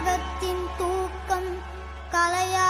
உலகத்தின் தூக்கம் கலையா